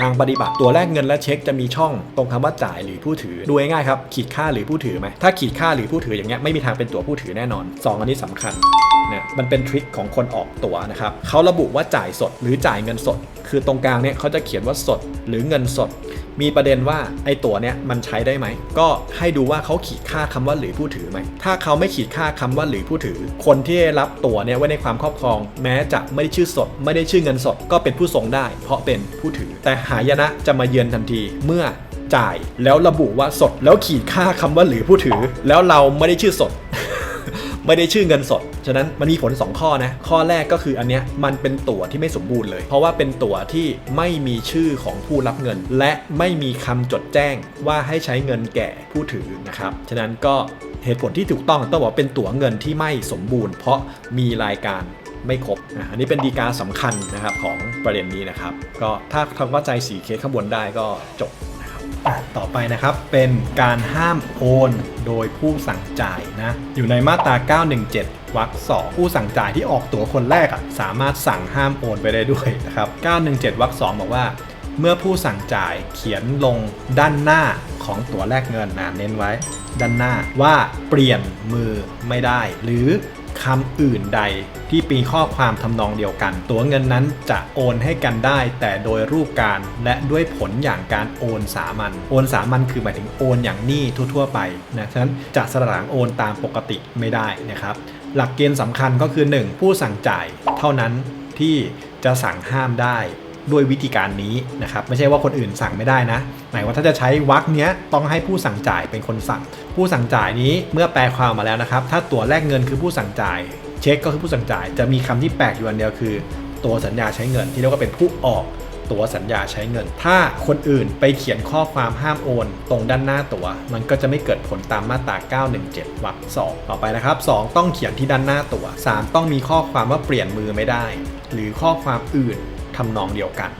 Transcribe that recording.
ทางปฏิบัติตัวแรกเงินและเช็คจะมีช่องตรงคำว่าจ่ายหรือผู้ถือดูง่ายครับขีดค่าหรือผู้ถือไหมถ้าขีดค่าหรือผู้ถืออย่างเงี้ยไม่มีทางเป็นตัวผู้ถือแน่นอนสองอันนี้สำคัญ นะมันเป็นทริคของคนออกตั๋วนะครับเขาระบุว่าจ่ายสดหรือจ่ายเงินสด คือตรงกลางเนี่ยเขาจะเขียนว่าสดหรือเงินสด มีประเด็นว่าไอ้ตั๋วเนี่ยมันใช้ได้ไหม ก็ให้ดูว่าเขาขีดค่าคำว่าหรือผู้ถือไหม ถ้าเขาไม่ขีดค่าคำว่าหรือผู้ถือ คนที่รับตั๋วเนี่ยไว้ในความครอบครอง แม้จะไม่ได้ชื่อสด ไม่ได้ชื่อเงินสด ก็เป็นผู้ส่งได้ เพราะเป็นผู้ถือ แต่หายนะจะมาเยือนทันทีเมื่อจ่ายแล้วระบุว่าสดแล้วขีดค่าคำว่าหรือผู้ถือ แล้วเราไม่ได้ชื่อสด ไม่ได้ชื่อเงินสด ฉะนั้นมันมีผล 2 ข้อนะ ข้อแรกก็คืออันเนี้ยมันเป็นตั๋วที่ไม่สมบูรณ์เลย เพราะว่าเป็นตั๋วที่ไม่มีชื่อของผู้รับเงิน และไม่มีคำจดแจ้งว่าให้ใช้เงินแก่ผู้ถือนะครับ ฉะนั้นก็เหตุผลที่ถูกต้องต้องบอกเป็นตั๋วเงินที่ไม่สมบูรณ์ เพราะมีรายการไม่ครบ อันนี้เป็นดีกาสำคัญนะครับของประเด็นนี้นะครับ ก็ถ้าทำเข้าใจสีเคสข้างบนได้ก็จบ ต่อไปนะครับเป็นการห้ามโอนโดยผู้สั่งจ่ายนะอยู่ในมาตรา 917วรรคสองผู้สั่งจ่ายที่ออกตั๋วคนแรกอะสามารถสั่งห้ามโอนไปได้ด้วยนะครับ 917วรรคสองบอกว่า เมื่อผู้สั่งจ่ายเขียนลงด้านหน้าของตั๋วแลกเงินนะเน้นไว้ ด้านหน้าว่าเปลี่ยนมือไม่ได้ หรือ คำอื่นใดที่มีข้อความทำนองเดียวกัน ตั๋วเงินนั้นจะโอนให้กันได้ แต่โดยรูปการและด้วยผลอย่างการโอนสามัญโอนสามัญคือหมายถึงโอนอย่างหนี้ทั่ว ๆ ไปนะฉะนั้นจะสลางโอนตามปกติไม่ได้นะครับ หลักเกณฑ์สำคัญก็คือ 1. ผู้สั่งจ่ายเท่านั้นที่จะสั่งห้ามได้ ด้วยวิธีการนี้นะครับไม่ใช่ว่าคนอื่นสั่งไม่ได้นะ หมายว่าถ้าจะใช้วรรคเนี้ยต้องให้ผู้สั่งจ่ายเป็นคนสั่ง ผู้สั่งจ่ายนี้เมื่อแปลความมาแล้วนะครับ ถ้าตัวแลกเงินคือผู้สั่งจ่าย เช็คก็คือผู้สั่งจ่าย จะมีคำที่แปลกอยู่อันเดียวคือ ตัวสัญญาใช้เงิน ที่เรียกว่าเป็นผู้ออกตัวสัญญาใช้เงิน ถ้าคนอื่นไปเขียนข้อความห้ามโอน ตรงด้านหน้าตัว มันก็จะไม่เกิดผลตามมาตรา 917วรรค2ต่อไปนะครับ 2 ต้องเขียนที่ด้านหน้าตัว 3 ต้องมีข้อความว่าเปลี่ยนมือไม่ได้ หรือข้อความอื่น ทำนองเดียวกัน